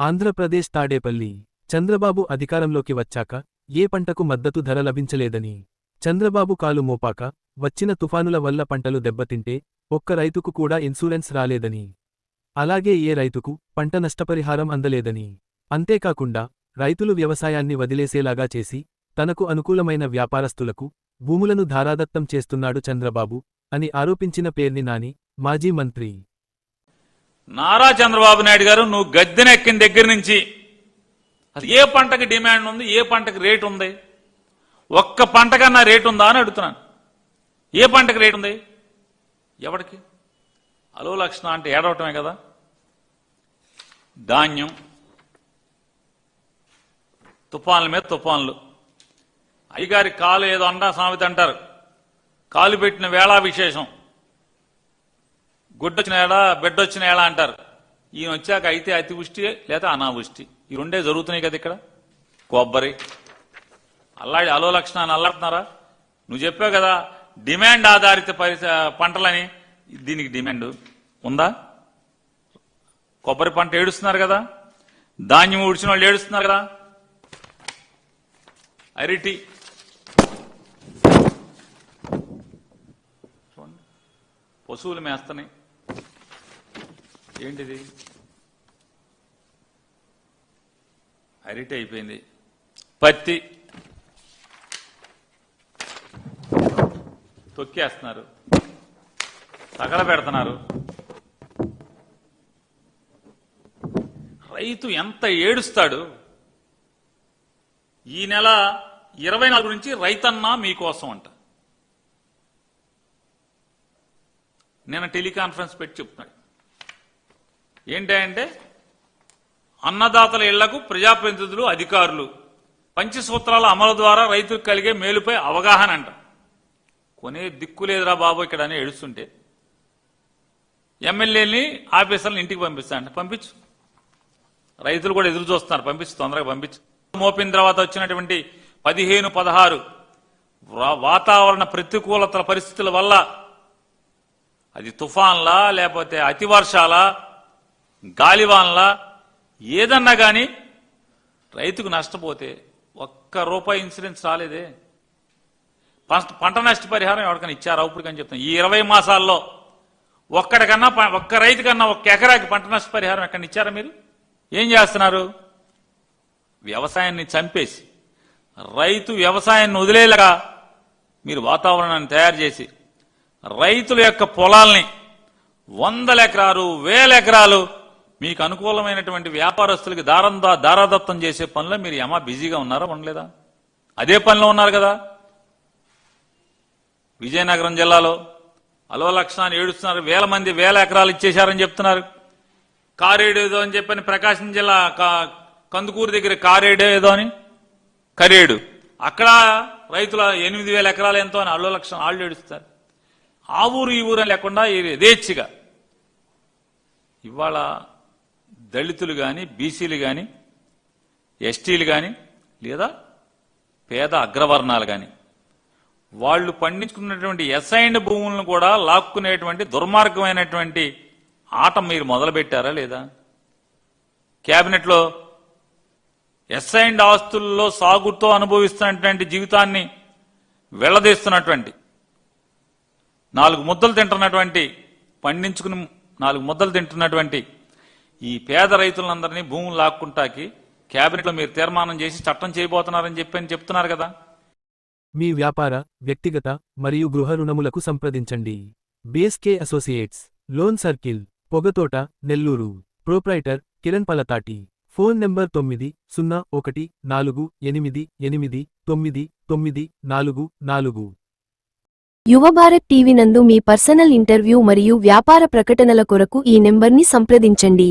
ఆంధ్రప్రదేశ్ తాడేపల్లి చంద్రబాబు అధికారంలోకి వచ్చాక ఏ పంటకు మద్దతు ధర లభించలేదని చంద్రబాబు కాలు మోపాక వచ్చిన తుఫానుల వల్ల పంటలు దెబ్బతింటే ఒక్క రైతుకు కూడా ఇన్సూరెన్స్ రాలేదని అలాగే ఏ రైతుకు పంట నష్టపరిహారం అందలేదని. అంతేకాకుండా రైతులు వ్యవసాయాన్ని వదిలేసేలాగా చేసి తనకు అనుకూలమైన వ్యాపారస్తులకు భూములను ధారాదత్తం చేస్తున్నాడు చంద్రబాబు అని ఆరోపించిన పేర్ని నాని మాజీ మంత్రి నారా చంద్రబాబు నాయుడు గారు నువ్వు గద్దెనెక్కిన దగ్గర నుంచి అది ఏ పంటకి డిమాండ్ ఉంది ఏ పంటకి రేటు ఉంది? ఒక్క పంటకన్నా రేటు ఉందా? అని అడుగుతున్నాను. ఏ పంటకి రేటు ఉంది? ఎవరికి అలో లక్షణ అంటే ఏడవటమే కదా. ధాన్యం తుఫాన్ల మీద తుఫాన్లు. అయ్యగారి కాలు ఏదో అండా సామెత అంటారు. కాలు పెట్టిన వేళా విశేషం. గుడ్డొచ్చిన ఏడా బిడ్డొచ్చిన ఏడా అంటారు. ఈయన వచ్చాక అయితే అతివృష్టి లేదా అనావృష్టి. ఈ రెండే జరుగుతున్నాయి కదా ఇక్కడ. కొబ్బరి. అల్లాడి అలో లక్షణాన్ని అల్లాడుతున్నారా? నువ్వు చెప్పావు కదా డిమాండ్ ఆధారిత పంటలని. దీనికి డిమాండ్ ఉందా? కొబ్బరి పంట ఏడుస్తున్నారు కదా. ధాన్యం ఊడ్చిన వాళ్ళు ఏడుస్తున్నారు కదా. అరిటి. పశువులు మేస్తున్నాయి. ఏంటిది? అరిటి అయిపోయింది పత్తి. తొక్కేస్తున్నారు. తగల పెడుతున్నారు రైతు ఎంత ఏడుస్తాడు? ఈ నెల ఇరవై నాలుగు నుంచి రైతన్నా మీకోసం అంట నేను టెలికాన్ఫరెన్స్ పెట్టి చెప్తున్నాడు. ఏంటంటే అన్నదాతల ఇళ్ళకు ప్రజాప్రతినిధులు అధికారులు పంచసూత్రాల అమలు ద్వారా రైతులకు కలిగే మేలుపై అవగాహన అంట. కొనే దిక్కు లేదురా బాబు ఇక్కడ అని ఏడుస్తుంటే ఎమ్మెల్యేని ఆఫీసర్లను ఇంటికి పంపిస్తా అంటే. పంపించు. రైతులు కూడా ఎదురు చూస్తున్నారు. పంపించు తొందరగా పంపించు. మోపిన తర్వాత వచ్చినటువంటి పదిహేను పదహారు వాతావరణ ప్రతికూలతల పరిస్థితుల వల్ల అది తుఫాన్లా లేకపోతే అతివర్షాలా గాలివాన్లా ఏదన్నా కానీ రైతుకు నష్టపోతే ఒక్క రూపాయి ఇన్సూరెన్స్ రాలేదే. పంట- నష్టపరిహారం ఎవరికైనా ఇచ్చారా? ఇప్పటికని చెప్తాను ఈ ఇరవై మాసాల్లో ఒక్కడికన్నా ఒక్క ఒక్క రైతుకన్నా ఒక్క ఎకరాకి పంట నష్టపరిహారం ఎక్కడ ఇచ్చారా మీరు? ఏం చేస్తున్నారు? వ్యవసాయాన్ని చంపేసి రైతు వ్యవసాయాన్ని వదిలేలాగా మీరు వాతావరణాన్ని తయారు చేసి రైతుల యొక్క పొలాల్ని వందల ఎకరాలు వేల ఎకరాలు మీకు అనుకూలమైనటువంటి వ్యాపారస్తులకి దారం దారాదత్తం చేసే పనిలో మీరు ఏమా బిజీగా ఉన్నారా? ఉండలేదా? అదే పనిలో ఉన్నారు కదా. విజయనగరం జిల్లాలో అలో లక్షణాన్ని ఏడుస్తున్నారు. వేల మంది వేల ఎకరాలు ఇచ్చేశారని చెప్తున్నారు. కారేడు ఏదో అని చెప్పని ప్రకాశం జిల్లా కా- కందుకూరు దగ్గర కారేడు ఏదో అని. కరేడు అక్కడ రైతుల ఎనిమిది వేల ఎకరాలు ఎంతో అని అల్లో లక్షణం ఆళ్ళు ఏడుస్తారు. ఆ ఊరు ఈ ఊరు అని లేకుండా ఇది యథేచ్ఛగా ఇవాళ దళితులు కానీ బీసీలు కానీ ఎస్టీలు కానీ లేదా పేద అగ్రవర్ణాలు కానీ వాళ్ళు పండించుకున్నటువంటి ఎస్ఐండ్ భూములను కూడా లాక్కునేటువంటి దుర్మార్గమైనటువంటి ఆట మీరు మొదలుపెట్టారా లేదా? కేబినెట్లో ఎస్ఐండ్ ఆస్తుల్లో సాగుతో అనుభవిస్తున్నటువంటి జీవితాన్ని వెళ్ళదీస్తున్నటువంటి నాలుగు ముద్దలు తింటున్నటువంటి పండించుకుని నాలుగు ముద్దలు తింటున్నటువంటి ఈ పేద రైతులందరినీ భూములు లాక్కుంటాకి కేబినెట్లో మీరు తీర్మానం చేసి చట్టం చేయబోతున్నారని చెప్పి అని చెప్తున్నారు కదా. మీ వ్యాపార వ్యక్తిగత మరియు గృహ రుణములకు సంప్రదించండి. BSK associates loan circle Pogathota Nellore. Proprietor Kiran Palathati. Phone number తొమ్మిది సున్నా ఒకటి నాలుగు ఎనిమిది ఎనిమిది తొమ్మిది తొమ్మిది నాలుగు నాలుగు. యువభారత్ టీవీ నందు మీ పర్సనల్ ఇంటర్వ్యూ మరియు వ్యాపార ప్రకటనల కొరకు ఈ నెంబర్ని సంప్రదించండి.